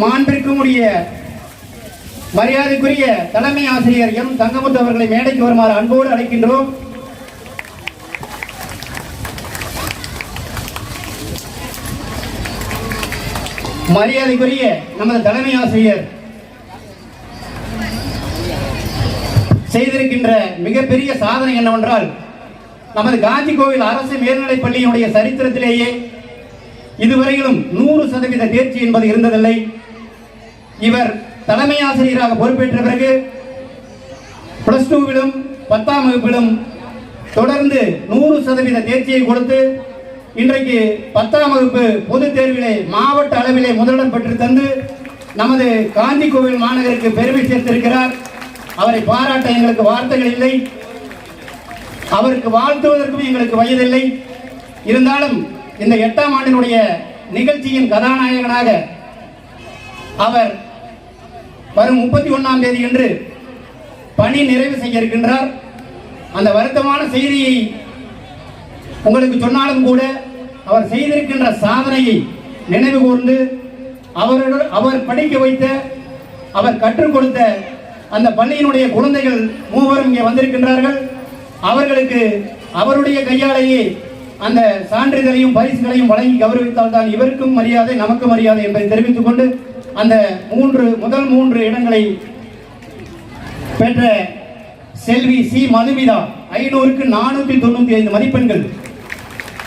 மாண்பிற்கும் உரிய மரியாதைக்குரிய தலைமை ஆசிரியர் எம். தங்கமுத்து அவர்களை மேடைக்கு வருமாறு அன்போடு அழைக்கின்றோம். மரியாதைக்குரிய நமது தலைமை ஆசிரியர் செய்திருக்கின்ற மிகப்பெரிய சாதனை என்னவென்றால் நமது காந்தி கோவில் அரசு மேல்நிலைப் பள்ளியினுடைய சரித்திரத்திலேயே இதுவரையிலும் நூறு சதவீத தேர்ச்சி என்பது இருந்ததில்லை. இவர் தலைமை ஆசிரியராக பொறுப்பேற்ற பிறகு பிளஸ் டூவிலும் பத்தாம் வகுப்பிலும் தொடர்ந்து நூறு சதவீத தேர்ச்சியை கொடுத்து இன்றைக்கு பத்தாம் வகுப்பு பொதுத் தேர்விலே மாவட்ட அளவிலே முதலிடம் பெற்று தந்து நமது காந்தி கோவில் மாநகருக்கு பெருமை சேர்த்திருக்கிறார். அவரை பாராட்ட எங்களுக்கு வார்த்தைகள் இல்லை. அவருக்கு வாழ்த்துவதற்கும் எங்களுக்கு வயதில்லை. இருந்தாலும் இந்த எட்டாம் ஆண்டினுடைய நிகழ்ச்சியின் கதாநாயகனாக அவர் வரும் முப்பத்தி ஒன்றாம் தேதி என்று பணி நிறைவு செய்ய இருக்கின்றார் அந்த வருத்தமான செய்தியை உங்களுக்கு சொன்னாலும் கூட அவர் செய்திருக்கின்ற சாதனையை நினைவு கூர்ந்து அவரோடு அவர் படிக்க வைத்த அவர் கற்றுக் கொடுத்த அந்த பள்ளியினுடைய குழந்தைகள் மூவரும் இங்கே வந்திருக்கின்றார்கள். அவர்களுக்கு அவருடைய கையாலேயே அந்த சான்றிதழையும் பரிசுகளையும் வழங்கி கௌரவித்தால் தான் இவருக்கும் மரியாதை நமக்கு மரியாதை என்பதை தெரிவித்துக் கொண்டு அந்த மூன்று முதல் மூன்று இடங்களை பெற்ற செல்வி சி. மதுமிதா ஐநூறுக்கு நானூத்தி தொண்ணூற்றி ஐந்து மதிப்பெண்கள்.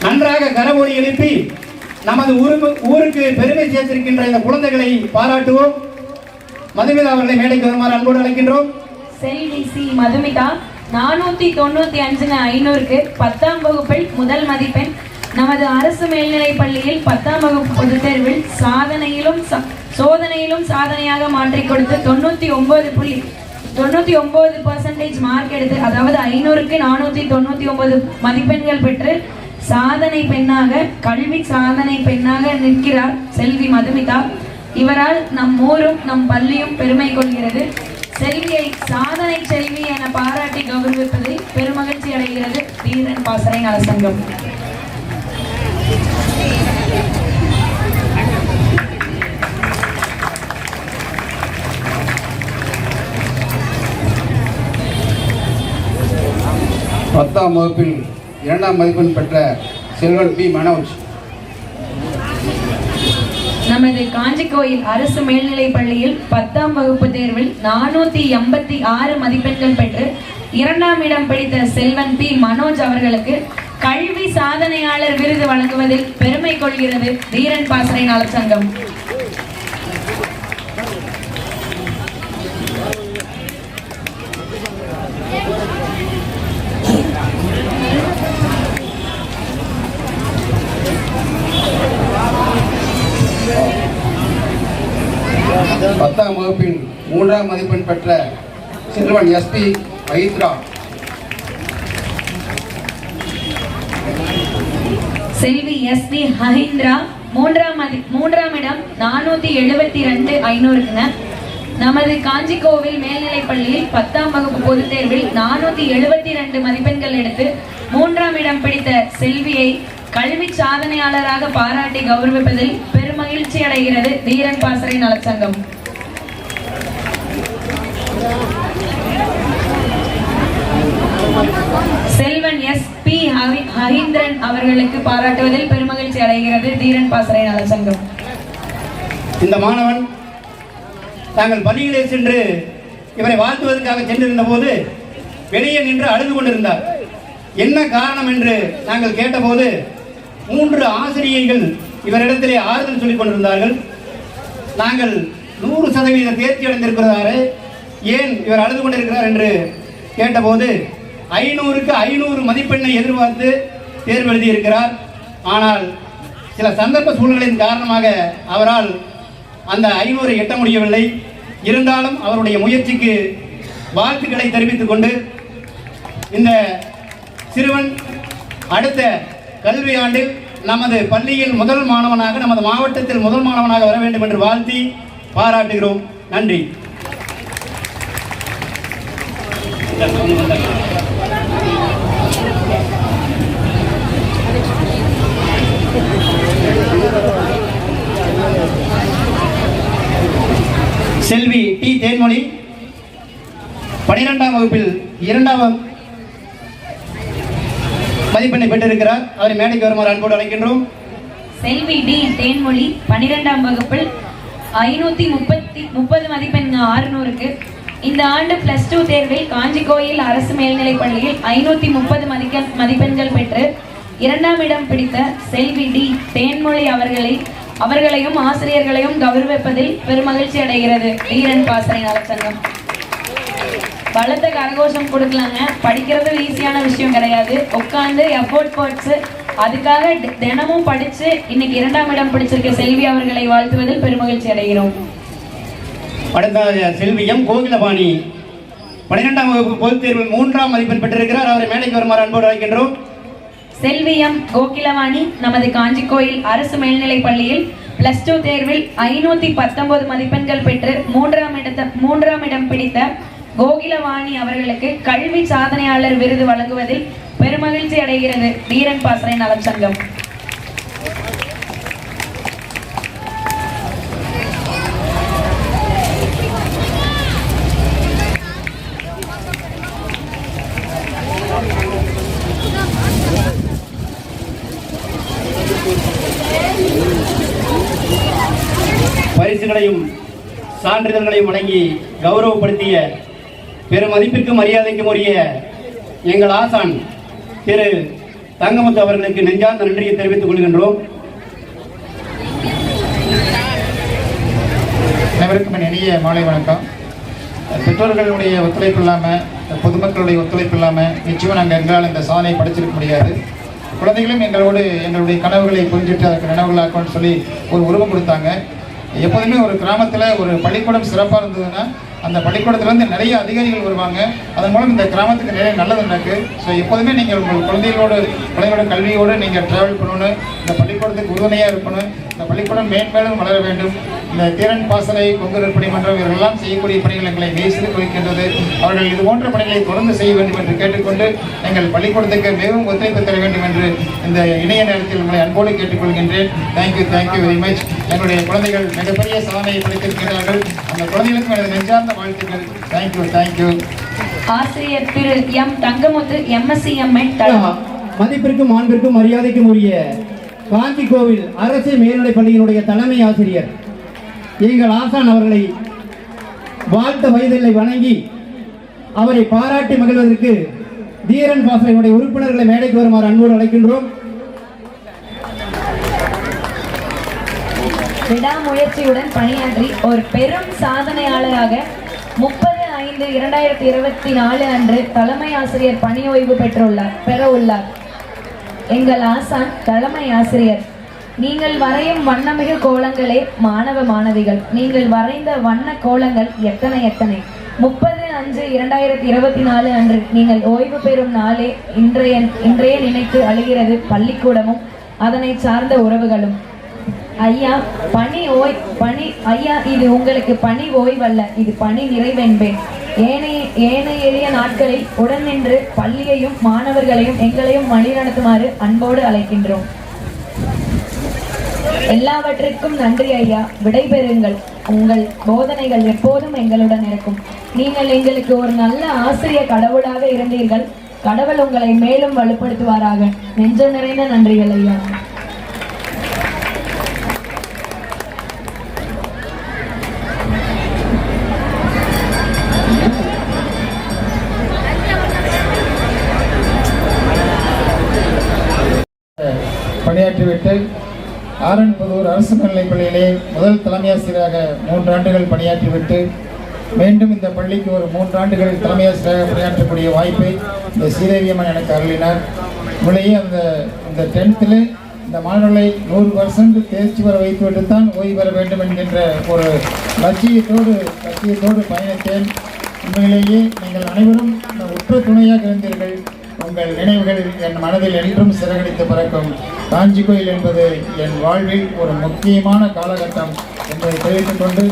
நன்றாக கரவொலி எழுப்பி நமது ஊருக்கு ஊருக்கு பெருமை சேர்த்திருக்கின்ற இந்த குழந்தைகளை பாராட்டுவோம். மதுமிதா அவர்களை மேடைக்கு வருமாறு அன்போடு அழைக்கின்றோம். செல்வி சி. மதுமிதா நானூத்தி தொண்ணூத்தி அஞ்சுங்க ஐநூறுக்கு பத்தாம் வகுப்பில் முதல் மதிப்பெண். நமது அரசு மேல்நிலைப் பள்ளியில் பத்தாம் வகுப்பு பொதுத் தேர்வில் சாதனையிலும் சோதனையிலும் சாதனையாக மாற்றி கொடுத்து தொண்ணூத்தி ஒன்பது புள்ளி தொண்ணூத்தி ஒன்பது பர்சன்டேஜ் மார்க் எடுத்து அதாவது ஐநூறுக்கு நானூத்தி தொண்ணூத்தி ஒன்பது மதிப்பெண்கள் பெற்று சாதனை பெண்ணாக கல்வி சாதனை பெண்ணாக நிற்கிறார் செல்வி மதுமிதா. இவரால் நம் ஊரும் நம் பள்ளியும் பெருமை கொள்கிறது. செல்வியை சாதனை செல்வி என பாராட்டி கௌரவிப்பதில் பெருமகிழ்ச்சி அடைகிறது வீரன் பாசறை நலசங்கம் பத்தாம் வகுப்பில் இரண்டாம் மதிப்பெண் பெற்ற செல்வன் பி மனோஜ். நமது காஞ்சிக்கோயில் அரசு மேல்நிலைப் பள்ளியில் பத்தாம் வகுப்பு தேர்வில் நானூத்தி எண்பத்தி ஆறு மதிப்பெண்கள் பெற்று இரண்டாம் இடம் பிடித்த செல்வன் பி மனோஜ் அவர்களுக்கு கல்வி சாதனையாளர் விருது வழங்குவதில் பெருமை கொள்கிறது தீரன் பாசறை நலச்சங்கம் மூன்றாம் மதிப்பெண் பெற்ற சிறுவன் எஸ்பி ஐத்ரா செல்வி எஸ் பி ஹஹிந்திரா மூன்றாம் மதி மூன்றாம் இடம் நானூத்தி எழுபத்தி ரெண்டு ஐநூறுக்குங்க. நமது காஞ்சிக்கோவில் மேல்நிலைப் பள்ளியில் பத்தாம் வகுப்பு பொதுத் தேர்வில் நானூத்தி எழுபத்தி ரெண்டு மதிப்பெண்கள் எடுத்து மூன்றாம் இடம் பிடித்த செல்வியை கல்வி சாதனையாளராக பாராட்டி கௌரவிப்பதில் பெருமகிழ்ச்சி அடைகிறது தீரன் பாசறை நலச்சங்கம். செல்வன் எஸ் பி ஹரீந்திரன் அவர்களுக்கு பாராட்டுவதில் பெருமகிழ்ச்சி அடைகிறது. தீரன் பாசறை நலச்சங்கம் இந்த மாணவன் தாங்கள் பள்ளியிலே சென்று இவரை வாழ்த்துவதற்காக சென்றிருந்த போது வெளியே நின்று அழுது கொண்டிருந்தார். என்ன காரணம் என்று நாங்கள் கேட்டபோது மூன்று ஆசிரியைகள் இவரிடத்திலே ஆறுதல் சொல்லிக் கொண்டிருந்தார்கள். நாங்கள் நூறு சதவீத தேர்ச்சி அடைந்திருக்கிறாரு ஏன் இவர் அழுது கொண்டிருக்கிறார் என்று கேட்டபோது ஐநூறுக்கு ஐநூறு மதிப்பெண்ணை எதிர்பார்த்து தேர்வு எழுதியிருக்கிறார். ஆனால் சில சந்தர்ப்ப சூழ்நிலையின் காரணமாக அவரால் அந்த ஐநூறை எட்ட முடியவில்லை. இருந்தாலும் அவருடைய முயற்சிக்கு வாழ்த்துக்களை தெரிவித்துக் கொண்டு இந்த சிறுவன் அடுத்த கல்வி ஆண்டில் நமது பள்ளியில் முதல் மாணவனாக நமது மாவட்டத்தில் முதல் மாணவனாக வர வேண்டும் என்று வாழ்த்தி பாராட்டுகிறோம். நன்றி. செல்வி டி தேன்மொழி. பனிரெண்டாம் வகுப்பில் இரண்டாம் மதிப்பெண்ணை பெற்றிருக்கிறார். அவரை மேடைக்கு வருமாறு அன்போடு அழைக்கின்றோம். செல்வி டி தேன்மொழி பன்னிரெண்டாம் வகுப்பில் ஐநூத்தி முப்பத்தி முப்பது மதிப்பெண் ஆறுநூறுக்கு இந்த ஆண்டு பிளஸ் டூ தேர்வில் காஞ்சிகோயில் அரசு மேல்நிலைப் பள்ளியில் ஐநூத்தி முப்பது மதிக்க மதிப்பெண்கள் பெற்று இரண்டாம் இடம் பிடித்த செல்வி டி தேன்மொழி அவர்களை அவர்களையும் ஆசிரியர்களையும் கௌரவிப்பதில் பெருமகிழ்ச்சி அடைகிறது. வீரன் பாசறை நலச்சங்கம். பலத்த கரகோஷம் கொடுக்கலாங்க. படிக்கிறது ஈஸியான விஷயம் கிடையாது. உட்காந்து எஃபோர்ட் போட்ஸ் அதுக்காக தினமும் படிச்சு இன்னைக்கு இரண்டாம் இடம் பிடிச்சிருக்க செல்வி அவர்களை வாழ்த்துவதில் பெருமகிழ்ச்சி அடைகிறோம். அடுத்த செல்வியம் கோகிலபாணி பனிரெண்டாம் வகுப்பு பொதுத் தேர்வில் மூன்றாம் மதிப்பெண் பெற்றிருக்கிறார். அவரை மேடைக்கு வருமாறு அன்போடு அழைக்கின்றோம். செல்வியம் கோகிலவாணி நமது காஞ்சி கோயில் அரசு மேல்நிலைப் பள்ளியில் பிளஸ் டூ தேர்வில் ஐநூத்தி பத்தொன்பது மதிப்பெண்கள் பெற்று மூன்றாம் இடத்த மூன்றாம் இடம் பிடித்த கோகிலவாணி அவர்களுக்கு கல்வி சாதனையாளர் விருது வழங்குவதில் பெருமகிழ்ச்சி அடைகிறது. வீரன் பாசறை நலச்சங்கம் பரிசுகளையும் சான்றிதழ்களை வழங்கி கௌரவப்படுத்திய பெருமதிப்பிற்கும் மரியாதைக்கும் உரிய எங்கள் ஆசான் திரு தங்கமுத்து அவர்களுக்கு நெஞ்சார்ந்த நன்றியை தெரிவித்துக் கொள்கின்றோம். அனைவருக்கும் என் இனிய மாலை வணக்கம். பெற்றோர்களுடைய ஒத்துழைப்பு இல்லாமல் பொதுமக்களுடைய ஒத்துழைப்பு இல்லாமல் நிச்சயமாக நாங்கள் எங்களால் இந்த சாதனை படிச்சிருக்க முடியாது. குழந்தைகளும் எங்களோடு எங்களுடைய கனவுகளை புரிஞ்சுட்டு அதற்கு நினைவுகளாக்கணும்னு சொல்லி ஒரு உருவம் கொடுத்தாங்க. எப்போதுமே ஒரு கிராமத்தில் ஒரு பள்ளிக்கூடம் சிறப்பாக இருந்ததுன்னா அந்த பள்ளிக்கூடத்துலேருந்து நிறைய அதிகாரிகள் வருவாங்க. அதன் மூலம் இந்த கிராமத்துக்கு நிறைய நல்லது நடக்கு. ஸோ எப்போதுமே நீங்கள் உங்கள் குழந்தைகளோடு குழந்தைகளோட கல்வியோடு நீங்கள் ட்ராவல் பண்ணணும். இந்த பள்ளிக்கூடத்துக்கு உறுதுணையாக இருக்கணும். இந்த பள்ளிக்கூடம் மேன்மேலும் வளர வேண்டும். இந்த தீரன் பாசறை கொங்குரர் பணிமன்றம் இவர்களெல்லாம் செய்யக்கூடிய பணிகள் எங்களை மெய்சிறு குறிக்கின்றது அவர்கள் இது போன்ற பணிகளை தொடர்ந்து செய்ய வேண்டும் என்று கேட்டுக்கொண்டு எங்கள் பள்ளிக்கூடத்துக்கு மிகவும் ஒத்துழைப்பு தர வேண்டும் என்று இந்த இணைய நேரத்தில் உங்களை அன்போடு கேட்டுக்கொள்கின்றேன். தேங்க்யூ தேங்க்யூ வெரி மச் எங்களுடைய குழந்தைகள் மிகப்பெரிய சாதனையை படைத்திருக்கிறார்கள். அந்த குழந்தைகளுக்கும் எனது நெஞ்சார்ந்த வாழ்த்துக்கள். தேங்க்யூ தேங்க்யூ ஆசிரியர் திரு எம் தங்கமுத்து எம்எஸ்சி எம்என் மதிப்பிற்கும் மாண்பிற்கும் மரியாதைக்கும் உரிய காஞ்சி கோவில் அரசு மேல்நிலைப் பள்ளியினுடைய தலைமை ஆசிரியர். எங்கள் ஆசான் அவர்களை வாழ்த்த வயதில்லை வணங்கி அவரை பாராட்டி மகிழ்வதற்கு தீரன் பாசறையினுடைய உறுப்பினர்களை மேடைக்கு வருமாறு அன்போடு அழைக்கின்றோம். விடாமுயற்சியுடன் பணியாற்றி ஒரு பெரும் சாதனையாளராக முப்பது ஐந்து இரண்டாயிரத்தி இருபத்தி நாலு அன்று தலைமை ஆசிரியர் பணி ஓய்வு பெற்றுள்ளார் பெற உள்ளார் எங்கள் ஆசான் தலைமை ஆசிரியர். நீங்கள் வரையும் வண்ணமிகு கோலங்களே மாணவ மாணவிகள். நீங்கள் வரைந்த வண்ண கோலங்கள் எத்தனை எத்தனை? முப்பது அஞ்சு இரண்டாயிரத்தி இருபத்தி நாலு அன்று நீங்கள் ஓய்வு பெறும் நாளே இன்றைய இன்றைய நினைத்து அழுகிறது பள்ளிக்கூடமும் அதனை சார்ந்த உறவுகளும். ஐயா பணி ஓய் பணி ஐயா இது உங்களுக்கு பணி ஓய்வல்ல இது பணி நிறைவென்பேன். ஏனைய ஏனைய எளிய நாட்களில் உடன் நின்று பள்ளியையும் மாணவர்களையும் எங்களையும் வழிநடத்துமாறு அன்போடு அழைக்கின்றோம். எல்லாவற்றிற்கும் நன்றி ஐயா. விடைபெறுங்கள். உங்கள் போதனைகள் எப்போதும் எங்களுடன் இருக்கும். நீங்கள் எங்களுக்கு ஒரு நல்ல ஆசிரிய கடவுளாக இருந்தீர்கள். கடவுள் உங்களை மேலும் வலுப்படுத்துவாராக. நெஞ்ச நிறைந்த நன்றிகள் ஐயா. பணியாற்றிவிட்டு ஆரன்புதூர் அரசு மேல்நிலைப் பள்ளியிலே முதல் தலைமையாசிரியராக மூன்றாண்டுகள் மூன்று ஆண்டுகள் பணியாற்றிவிட்டு மீண்டும் இந்த பள்ளிக்கு ஒரு மூன்றாண்டுகள் தலைமையாசிரியராக பணியாற்றக்கூடிய வாய்ப்பை இந்த சீதேவியம்மன் எனக்கு அருளினார். உண்மையிலேயே அந்த இந்த டென்த்தில் இந்த மாணவர்களை நூறு பர்சன்ட் தேர்ச்சி பெற வைத்துவிட்டு தான் ஓய்வு பெற வேண்டும் என்கின்ற ஒரு லட்சியத்தோடு லட்சியத்தோடு பயணித்தேன். உண்மையிலேயே நீங்கள் அனைவரும் உற்ற துணையாக இருந்தீர்கள். உங்கள் நினைவுகள் என் மனதில் என்றும் சிறகடித்து பறக்கும். காஞ்சி கோயில் என்பது என் வாழ்வில் ஒரு முக்கியமான காலகட்டம் என்பதை தெரிவித்துக் கொண்டு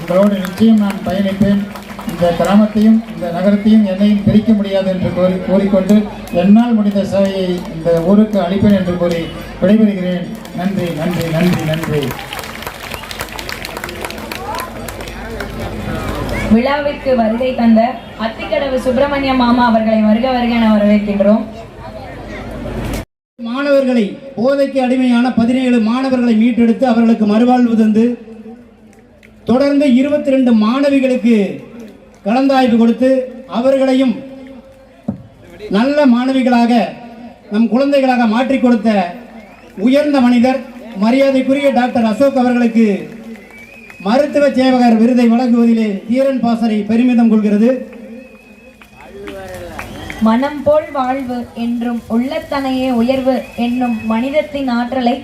உங்களோடு நிச்சயம் நான் பயணிப்பேன். இந்த கிராமத்தையும் இந்த நகரத்தையும் என்னையும் பிரிக்க முடியாது என்று கூறி கூறிக்கொண்டு என்னால் முடிந்த சேவையை இந்த ஊருக்கு அளிப்பேன் என்று கூறி விடைபெறுகிறேன். நன்றி நன்றி நன்றி நன்றி. விழாவிற்கு வருகை தந்த அத்திக்கடவு சுப்பிரமணிய மாமா அவர்களை வருக வருக என வரவேற்கின்றோம். மாணவர்களை போதைக்கு அடிமையான பதினேழு மாணவர்களை மீட்டெடுத்து அவர்களுக்கு மறுவாழ்வு தந்து தொடர்ந்து இருபத்தி ரெண்டு மாணவிகளுக்கு கலந்தாய்வு கொடுத்து அவர்களையும் நல்ல மாணவிகளாக நம் குழந்தைகளாக மாற்றிக் கொடுத்த உயர்ந்த மனிதர் மரியாதைக்குரிய டாக்டர் அசோக் அவர்களுக்கு மருத்துவ சேவகர் விருதை வழங்குவதிலே தீரன் பாசறை பெருமிதம் கொள்கிறது. மனம் போல் வாழ்வு என்றும் உள்ளத்தனையே உயர்வு என்னும் மனிதத்தின் ஆற்றலை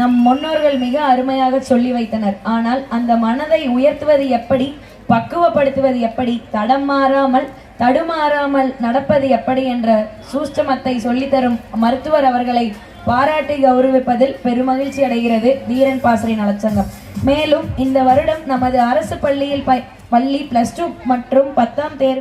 நம் முன்னோர்கள் மிக அருமையாக சொல்லி வைத்தனர். ஆனால் அந்த மனதை உயர்த்துவது எப்படி பக்குவப்படுத்துவது எப்படி தடம் மாறாமல் தடுமாறாமல் நடப்பது எப்படி என்ற சூஷ்டமத்தை சொல்லித்தரும் மருத்துவர் அவர்களை பாராட்டி கௌரவிப்பதில் பெருமகிழ்ச்சி அடைகிறது தீரன் பாசறை நலச்சங்கம். மேலும் இந்த வருடம் நமது அரசு பள்ளியில் ப- பள்ளி பிளஸ் டூ மற்றும் பத்தாம் தேர்வு